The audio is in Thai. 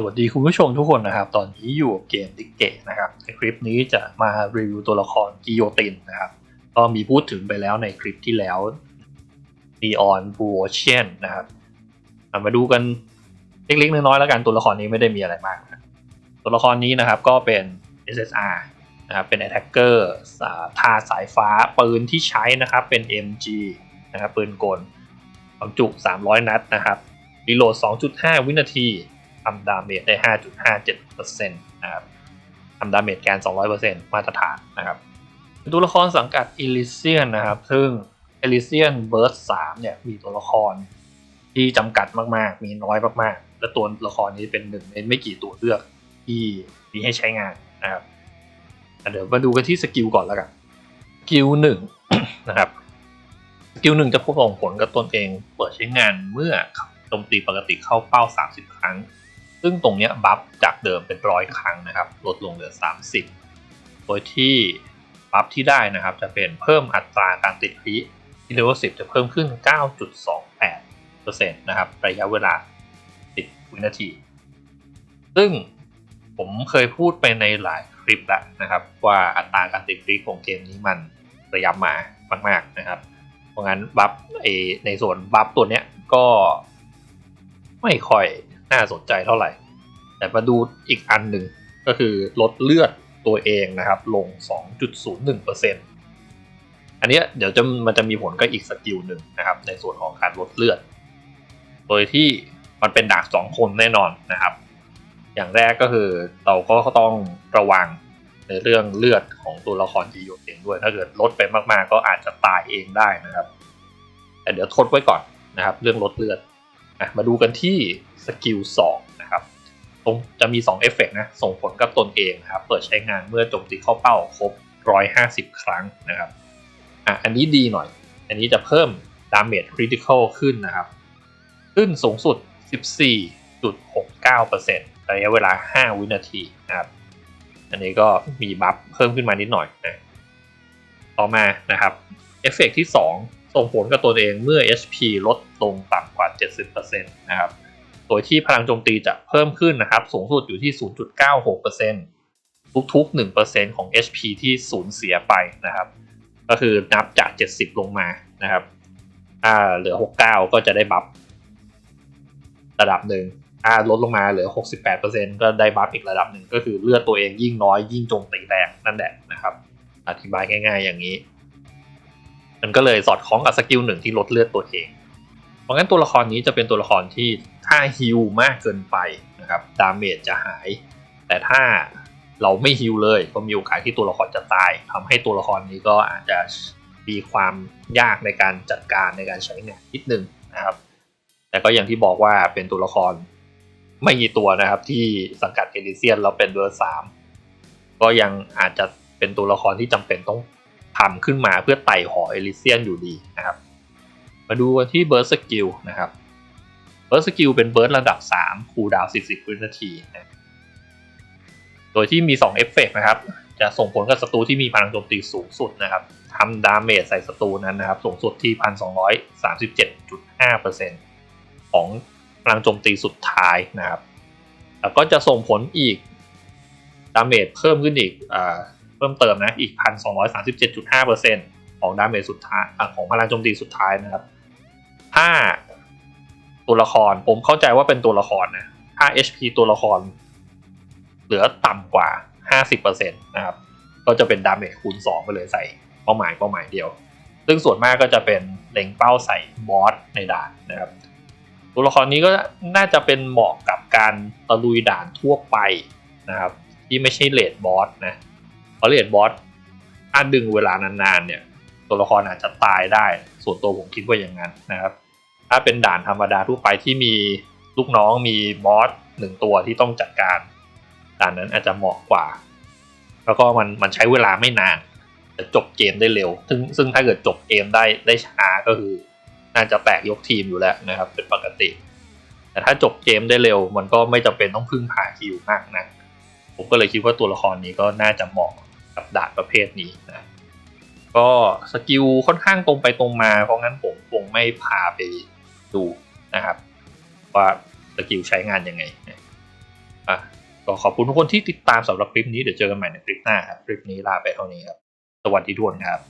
สวัสดีคุณผู้ชมทุกคนนะครับ ตอนนี้อยู่กับเกมดิเกตนะครับในคลิปนี้จะมารีวิวตัวละครกิโยตินนะครับ ก็มีพูดถึงไปแล้วในคลิปที่แล้ว Neon Blue Ocean นะครับมาดูกันเล็กๆน้อยๆแล้วกันตัวละครนี้ไม่ได้มีอะไรมากนะตัวละครนี้นะครับก็เป็น SSR นะครับเป็น Attacker สาทาสายฟ้าปืนที่ใช้นะครับเป็น MG นะครับปืนกลความจุ 300 นัดนะครับรีโหลด 2.5 วินาทีำดาเมจได้ 5.57%นะครับทำดาเมจแกน 200%มาตรฐานนะครับตัวละครสังกัด Elysian นนะครับ ซึ่ง Elysian Burst 3เนี่ยมีตัวละครที่จำกัดมากๆ มีน้อยมากๆ และตัวละครนี้เป็นหนึ่งในไม่กี่ตัวเลือกที่มีให้ใช้งานนะครับเดี๋ยวมาดูกันที่สกิลก่อนแล้วกันสกิลหนึ่งนะครับสกิลหนึ่งจะส่งผลกับตนเอง เปิดใช้งานเมื่อโจมตีปกติเข้าเป้า 30 ครั้ง ซึ่งตรงเนี้ยบัฟจากเดิมเป็นร้อยครั้งนะครับ ลดลงเหลือ 30 โดยที่บัฟที่ได้นะครับจะเป็นเพิ่มอัตราการติดคริที่เลเวล10 จะเพิ่มขึ้น 9.28%นะครับระยะเวลา 10 วินาที ซึ่งผมเคยพูดไปในหลายคลิปแล้วนะครับ ว่าอัตราการติดคริของเกมนี้มันระยับมามาก ๆนะครับเพราะงั้นบัฟในส่วนบัฟตัวเนี้ยก็ไม่ค่อย น่าสนใจเท่าไหร่ แต่มาดูอีกอันหนึ่งก็คือลดเลือดตัวเองนะครับลง 2.01%อันนี้เดี๋ยวจะมันจะมีผลกับอีกสกิลหนึ่งนะครับในส่วนของการลดเลือด โดยที่มันเป็นดาบสองคนแน่นอนนะครับ อย่างแรกก็คือเราก็ต้องระวังในเรื่องเลือดของตัวละครจีโยเองด้วย ถ้าเกิดลดไปมากๆ ก็อาจจะตายเองได้นะครับ แต่เดี๋ยวทดไว้ก่อนนะครับ เรื่องลดเลือดะมาดูกันที่สกิล2นะครับตรงจะมี2เอฟเฟกต์นะส่งผลกับตนเองครับเปิดใช้งานเมื่อโจมตีเข้าเป้าครบ 150 ครั้งนะครับอะอันนี้ดีหน่อย อันนี้จะเพิ่มดาเมจคริติคอลขึ้นนะครับ ขึ้นสูงสุด 14.69%ระยะเวลา 5 วินาทีนะครับอันนี้ก็มีบัฟเพิ่มขึ้นมานิดหน่อยนะต่อมานะครับเอฟเฟกที่ 2 ส่งผลกับตัวเองเมื่อ HP ลดลงต่ำกว่า 70%นะครับ โดยที่พลังโจมตีจะเพิ่มขึ้นนะครับ สูงสุดอยู่ที่ 0.96%ทุกๆ 1%ของ HP ที่สูญเสียไปนะครับ ก็คือนับจาก 70 ลงมานะครับถ้าเหลือ 69 ก็จะได้บัฟระดับหนึ่งถ้าลดลงมาเหลือ 68%ก็ได้บัฟอีกระดับหนึ่ง ก็คือเลือดตัวเองยิ่งน้อยยิ่งโจมตีแรงนั่นแหละนะครับ อธิบายง่าย ๆ อย่างนี้ มันก็เลยสอดคล้องกับสกิลหนึ่งที่ลดเลือดตัวเอง เพราะงั้นตัวละครนี้จะเป็นตัวละครที่ถ้าฮิลมากเกินไปนะครับดาเมจจะหาย แต่ถ้าเราไม่ฮิลเลยก็มีโอกาสที่ตัวละครจะตายทำให้ตัวละครนี้ก็อาจจะมีความยากในการจัดการในการใช้งานนิดนึงนะครับ แต่ก็อย่างที่บอกว่าเป็นตัวละครไม่กี่ตัวนะครับ ที่สังกัดเอลิเซียนเราเป็นเบอร์สามก็ยังอาจจะเป็นตัวละครที่จำเป็นต้อง ทำขึ้นมาเพื่อไต่หอเอลิเซียนอยู่ดีนะครับ มาดูกันที่เบิร์สสกิลนะครับเบิร์สสกิลเป็นเบิร์สระดับ 3 คูลดาวน์40วินาทีนะโดยที่มี 2 เอฟเฟกนะครับ จะส่งผลกับศัตรูที่มีพลังโจมตีสูงสุดนะครับทำดาเมจใส่ศัตรูนั้นนะครับ สูงสุดที่ 1,237.5%ของพลังโจมตีสุดท้ายนะครับ แล้วก็จะส่งผลอีกดาเมจเพิ่มขึ้นอีกอ เพิ่มเติมนะอีก 1,237.5%ของดาเมจสุดท้ายของพลังโจมตีสุดท้ายนะครับ ถ้าตัวละครผมเข้าใจว่าเป็นตัวละครนะถ้า HP ตัวละคร เหลือต่ำกว่า 50%นะครับ ก็จะเป็นดาเมจคูณ 2 ไปเลยใส่เป้าหมายเป้าหมายเดียว ซึ่งส่วนมากก็จะเป็นเล็งเป้าใส่บอสในด่านนะครับตัวละครนี้ก็น่าจะเป็นเหมาะกับการตะลุยด่านทั่วไปนะครับ ที่ไม่ใช่เลดบอสนะ พราะเลดบอสถ้าดึงเวลานานๆเนี่ย ตัวละครอาจจะตายได้ ส่วนตัวผมคิดว่าอย่างนั้นนะครับ ถ้าเป็นด่านธรรมดาทั่วไปที่มีลูกน้องมีบอสหนึ่งตัวที่ต้องจัดการ ด่านนั้นอาจจะเหมาะกว่า แล้วก็มันมันใช้เวลาไม่นานจะจบเกมได้เร็ว ซึ่งซึ่งถ้าเกิดจบเกมได้ได้ช้าก็คือ น่าจะแตกยกทีมอยู่แล้วนะครับ เป็นปกติ แต่ถ้าจบเกมได้เร็ว มันก็ไม่จำเป็นต้องพึ่งพาคิวมากนะ ผมก็เลยคิดว่าตัวละครนี้ก็น่าจะเหมาะ กับดาบประเภทนี้นะก็สกิลค่อนข้างตรงไปตรงมา เพราะงั้นผมคงไม่พาไปดูนะครับ ว่าสกิลใช้งานยังไงนะอะก็ขอบคุณทุกคนที่ติดตามสำหรับคลิปนี้เดี๋ยวเจอกันใหม่ในคลิปหน้าครับ คลิปนี้ลาไปเท่านี้ครับ สวัสดีทุกคนครับ